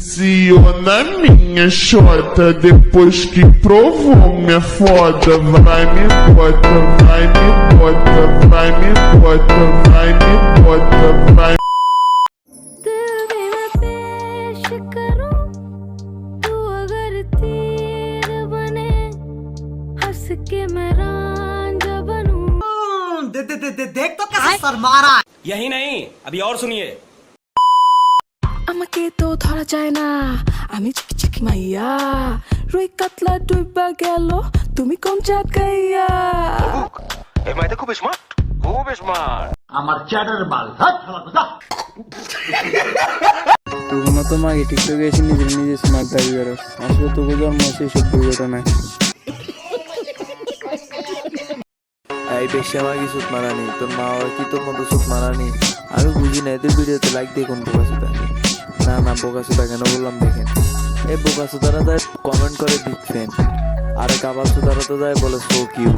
Menciona minha xota depois que provou minha foda. Vai me bota, vai me bota, vai me bota, vai me bota, vai तू दे, दे, दे, दे, देख तो कैसे sir मारा यही नहीं अभी और सुनिए আমাকে তো ধরা যায় না। আমি চিকি চিকি মাইয়া রুই কাতলা ডুইবা গেল তুমি কোন জাত গাইয়া এই মাইতে খুব স্মার্ট খুব স্মার্ট তোর মতো মাগে টিকটকে এসে নিজের নিজে স্মার্ট দাবি করো। আসলে তোকে জন্ম হচ্ছে এইসব দুর্ঘটনায় এই বেশি আমাকে সুত মারানি তোর মা কি তোর মতো সুত মারানি আমি বুঝি না এদের ভিডিওতে লাইক দিয়ে কোন না না বোকা সুতা কেন বললাম দেখেন। এই বোকা সুতারা যায় কমেন্ট করে ফ্যান আর কাবার সুতারা তো যায় বলে সো কিউ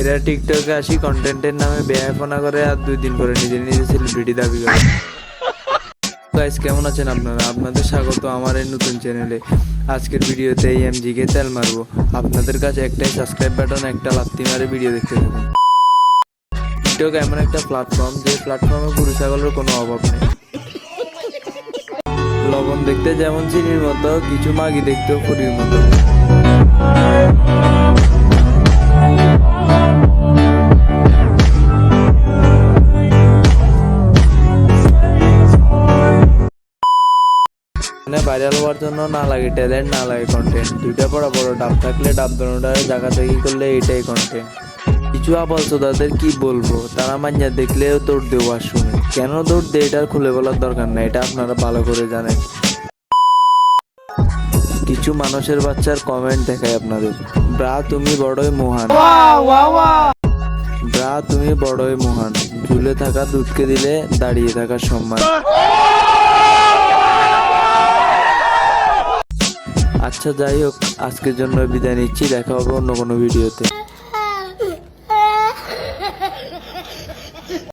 এরা টিকটকে আসি কন্টেন্টের নামে বেয়াফনা করে আর দুই দিন পরে নিজে নিজে সেলিব্রিটি দাবি করে। গাইস কেমন আছেন আপনারা? আপনাদের স্বাগত আমার এই নতুন চ্যানেলে আজকের ভিডিওতে এই এমজি কে তেল মারবো। আপনাদের কাছে একটাই সাবস্ক্রাইব বাটন একটা লাত্তি মারে ভিডিও দেখতে থাকুন। টিকটক এমন একটা প্ল্যাটফর্ম যে প্ল্যাটফর্মে গরু ছাগলের কোনো অভাব নেই। লবণ দেখতে যেমন চিনির মতো, কিছু মাগি দেখতেও পুরীর মতো। মানে ভাইরাল হওয়ার জন্য না লাগে ট্যালেন্ট না লাগে কন্টেন্ট দুইটা বড় বড় ডাব থাকলে ডাব দোনোটারে জায়গা থেকে করলে এটাই কন্টেন্ট কিছু আবাল তাদের কি বলব, তারা মাঞ্জা দেখলেও দৌড় আর শুনে। কেন দৌড় দেয় এটার খুলে বলার দরকার নাই, এটা আপনারা ভালো করে জানেন। কিছু মানুষের বাচ্চার কমেন্ট দেখাই আপনাদের। ব্রা তুমি বড়ই মহান। ব্রা তুমি বড়ই মহান। ঝুলে থাকা দুধকে দিলে দাঁড়িয়ে থাকার সম্মান। আচ্ছা যাই হোক আজকের জন্য বিদায় নিচ্ছি। দেখা হবে অন্য কোনো ভিডিওতে।